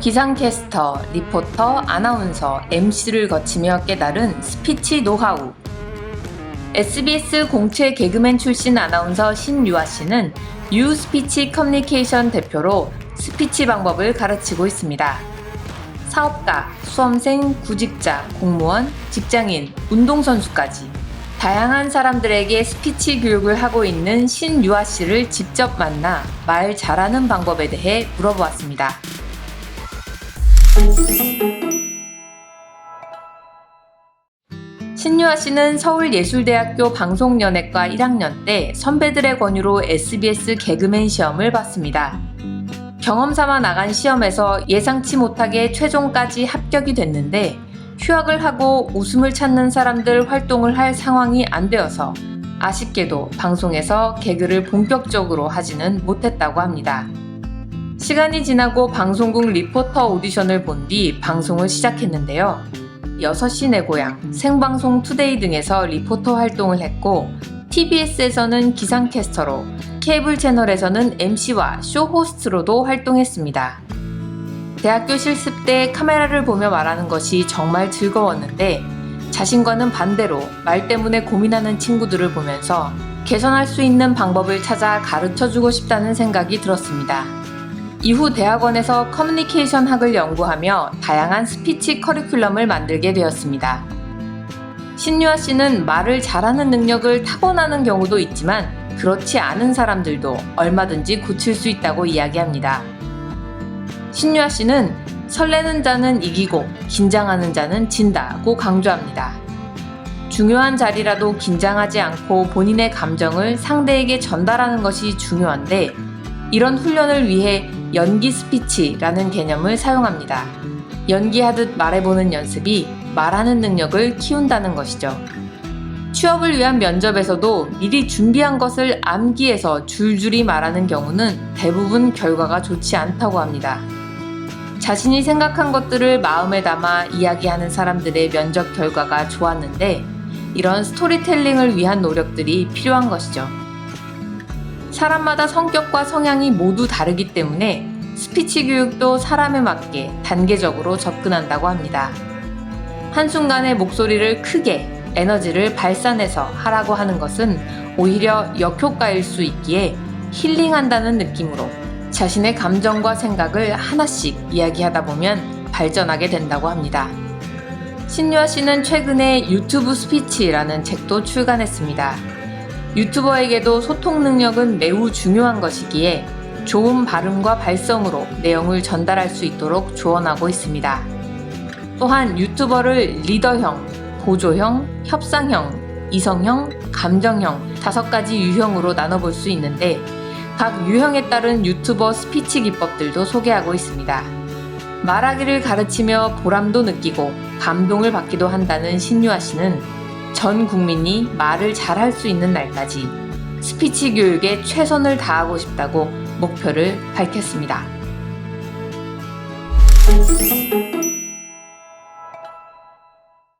기상캐스터, 리포터, 아나운서, MC를 거치며 깨달은 스피치 노하우. SBS 공채 개그맨 출신 아나운서 신유아 씨는 유 스피치 커뮤니케이션 대표로 스피치 방법을 가르치고 있습니다. 사업가, 수험생, 구직자, 공무원, 직장인, 운동선수까지 다양한 사람들에게 스피치 교육을 하고 있는 신유아 씨를 직접 만나 말 잘하는 방법에 대해 물어보았습니다. 신유아 씨는 서울예술대학교 방송연예과 1학년 때 선배들의 권유로 SBS 개그맨 시험을 봤습니다. 경험 삼아 나간 시험에서 예상치 못하게 최종까지 합격이 됐는데 휴학을 하고 웃음을 찾는 사람들 활동을 할 상황이 안 되어서 아쉽게도 방송에서 개그를 본격적으로 하지는 못했다고 합니다. 시간이 지나고 방송국 리포터 오디션을 본 뒤 방송을 시작했는데요. 6시 내 고향, 생방송 투데이 등에서 리포터 활동을 했고 TBS에서는 기상캐스터로 케이블 채널에서는 MC와 쇼 호스트로도 활동했습니다. 대학교 실습 때 카메라를 보며 말하는 것이 정말 즐거웠는데 자신과는 반대로 말 때문에 고민하는 친구들을 보면서 개선할 수 있는 방법을 찾아 가르쳐 주고 싶다는 생각이 들었습니다. 이후 대학원에서 커뮤니케이션 학을 연구하며 다양한 스피치 커리큘럼을 만들게 되었습니다. 신유아 씨는 말을 잘하는 능력을 타고나는 경우도 있지만 그렇지 않은 사람들도 얼마든지 고칠 수 있다고 이야기합니다. 신유아 씨는 설레는 자는 이기고 긴장하는 자는 진다고 강조합니다. 중요한 자리라도 긴장하지 않고 본인의 감정을 상대에게 전달하는 것이 중요한데 이런 훈련을 위해 연기 스피치라는 개념을 사용합니다. 연기하듯 말해보는 연습이 말하는 능력을 키운다는 것이죠. 취업을 위한 면접에서도 미리 준비한 것을 암기해서 줄줄이 말하는 경우는 대부분 결과가 좋지 않다고 합니다. 자신이 생각한 것들을 마음에 담아 이야기하는 사람들의 면접 결과가 좋았는데 이런 스토리텔링을 위한 노력들이 필요한 것이죠. 사람마다 성격과 성향이 모두 다르기 때문에 스피치 교육도 사람에 맞게 단계적으로 접근한다고 합니다. 한순간에 목소리를 크게 에너지를 발산해서 하라고 하는 것은 오히려 역효과일 수 있기에 힐링한다는 느낌으로 자신의 감정과 생각을 하나씩 이야기하다 보면 발전하게 된다고 합니다. 신유아 씨는 최근에 유튜브 스피치라는 책도 출간했습니다. 유튜버에게도 소통 능력은 매우 중요한 것이기에 좋은 발음과 발성으로 내용을 전달할 수 있도록 조언하고 있습니다. 또한 유튜버를 리더형, 보조형, 협상형, 이성형, 감정형 다섯 가지 유형으로 나눠볼 수 있는데 각 유형에 따른 유튜버 스피치 기법들도 소개하고 있습니다. 말하기를 가르치며 보람도 느끼고 감동을 받기도 한다는 신유아 씨는 전 국민이 말을 잘할 수 있는 날까지 스피치 교육에 최선을 다하고 싶다고 목표를 밝혔습니다.